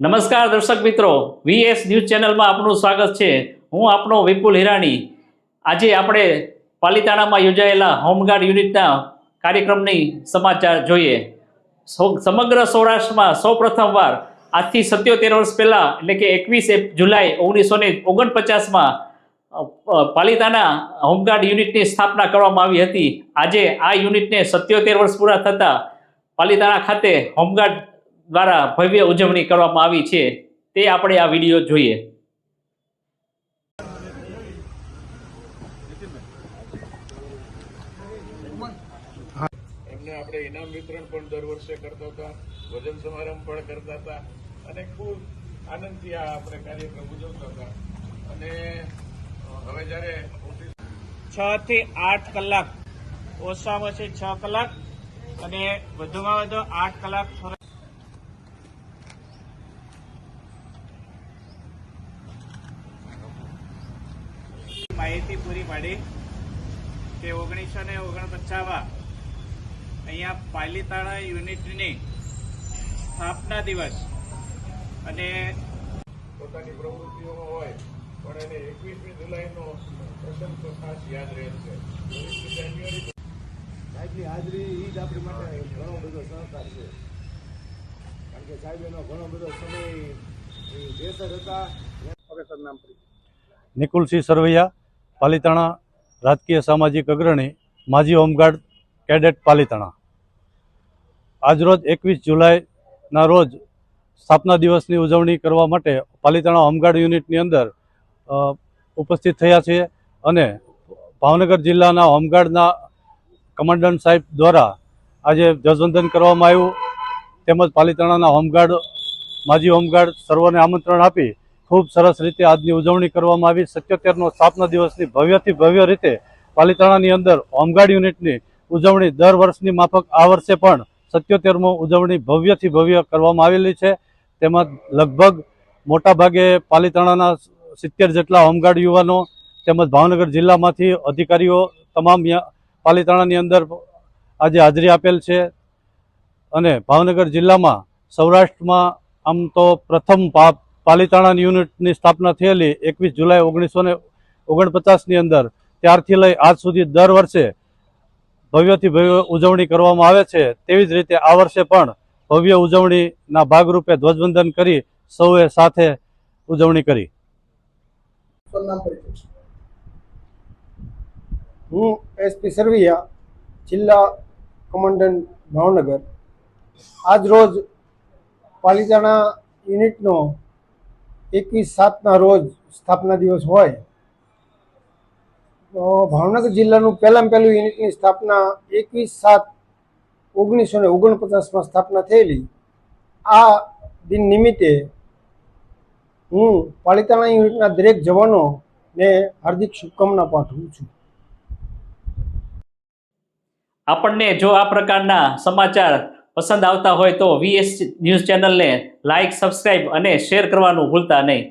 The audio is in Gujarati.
નમસ્કાર દર્શક મિત્રો, વીએસ ન્યૂઝ ચેનલમાં આપનું સ્વાગત છે. હું આપનો વિપુલ હિરાણી. આજે આપણે પાલિતાણામાં યોજાયેલા હોમગાર્ડ યુનિટના કાર્યક્રમની સમાચાર જોઈએ. સમગ્ર સૌરાષ્ટ્રમાં સૌ પ્રથમવાર, આજથી સત્યોતેર વર્ષ પહેલાં, એટલે કે એકવીસ જુલાઈ ઓગણીસો ને ઓગણપચાસમાં પાલિતાણા હોમગાર્ડ યુનિટની સ્થાપના કરવામાં આવી હતી. આજે આ યુનિટને સત્યોતેર વર્ષ પૂરા થતાં પાલિતાણા ખાતે હોમગાર્ડ દ્વારા ભવ્ય ઉજવણી કરવામાં આવી છે. તે આપણે આ વીડિયો જોઈએ. એમને આપણે ઇનામ વિતરણ પણ દર વર્ષે કરતા હતા ભોજન સમારંભ પણ કરતા હતા અને ખૂબ આનંદથી આ આપણે કાર્યક્રમ ઉજવતા હતા. અને હવે જ્યારે છ થી આઠ કલાક ઓછામાં ઓછી છ કલાક અને વધુમાં વધુ આઠ કલાક માહિતી પૂરી પાડી કે ઓગણીસો ને ઓગણપચાસમાં અહીંયા પાલીતાણા યુનિટની સ્થાપના દિવસ અને પોતાની પ્રવૃત્તિઓમાં હોય પણ એને એકવીસમી જુલાઈનો પ્રસંગ તો ખાસ યાદ રહેશે જાન્યુઆરી સાહેબની હાજરી એ જ આપણી માટે ઘણો બધો સહકાર છે. કારણ કે સાહેબ એનો ઘણો બધો સમય બેસર હતા. નિકુલસિંહ સરવૈયા પાલિતાણા રાજકીય સામાજિક અગ્રણી માજી હોમગાર્ડ કેડેટ પાલિતાણા. આજરોજ એકવીસ જુલાઈના રોજ સ્થાપના દિવસની ઉજવણી કરવા માટે પાલિતાણા હોમગાર્ડ યુનિટની અંદર ઉપસ્થિત થયા છીએ અને ભાવનગર જિલ્લાના હોમગાર્ડના કમાન્ડન્ટ સાહેબ દ્વારા આજે ધ્વજવંદન કરવામાં આવ્યું. તેમજ પાલિતાણાના હોમગાર્ડ, માજી હોમગાર્ડ સર્વને આમંત્રણ આપી ખૂબ સરસ રીતે આજની ઉજવણી કરવામાં આવી. સત્યોતેરનો સ્થાપના દિવસની ભવ્યથી ભવ્ય રીતે પાલિતાણાની અંદર હોમગાર્ડ યુનિટની ઉજવણી દર વર્ષની માફક આ વર્ષે પણ સત્યોતેરમો ઉજવણી ભવ્યથી ભવ્ય કરવામાં આવેલી છે. તેમાં લગભગ મોટાભાગે પાલિતાણાના સિત્તેર જેટલા હોમગાર્ડ યુવાનો તેમજ ભાવનગર જિલ્લામાંથી અધિકારીઓ તમામ પાલિતાણાની અંદર આજે હાજરી આપેલ છે અને ભાવનગર જિલ્લામાં સૌરાષ્ટ્રમાં આમ તો પ્રથમ પા પાલિતાણા યુનિટની સ્થાપના થયેલી એકવીસ જુલાઈ ઓગણીસો ને ઓગણપચાસની અંદર ત્યારથી લઈ આજ સુધી દર વર્ષે ભવ્યથી ભવ્ય ઉજવણી કરવામાં આવે છે. તેવી જ રીતે આ વર્ષે પણ ભવ્ય ઉજવણીના ભાગરૂપે ધ્વજવંદન કરી સૌએ સાથે ઉજવણી કરી. હું એસપી સરવૈયા જિલ્લા કમાન્ડન્ટ ભાવનગર. આજ રોજ પાલિતાણા યુનિટનો એકવીસ સાતના રોજ સ્થાપના દિવસ હોય, તો ભાવનગર જિલ્લાનું પહેલાં પહેલું યુનિટની સ્થાપના એકવીસ સાત ઓગણીસો ને ઓગણપચાસમાં સ્થાપના થયેલી. આ દિન નિમિત્તે હું પાલિતાણા યુનિટના દરેક જવાનોને હાર્દિક શુભકામના પાઠવું છું. આપણને જો આ પ્રકારના સમાચાર પસંદ આવતા હોય તો વીએસ ન્યૂઝ ચેનલને લાઇક સબસ્ક્રાઇબ અને શેર કરવાનું ભૂલતા નહીં.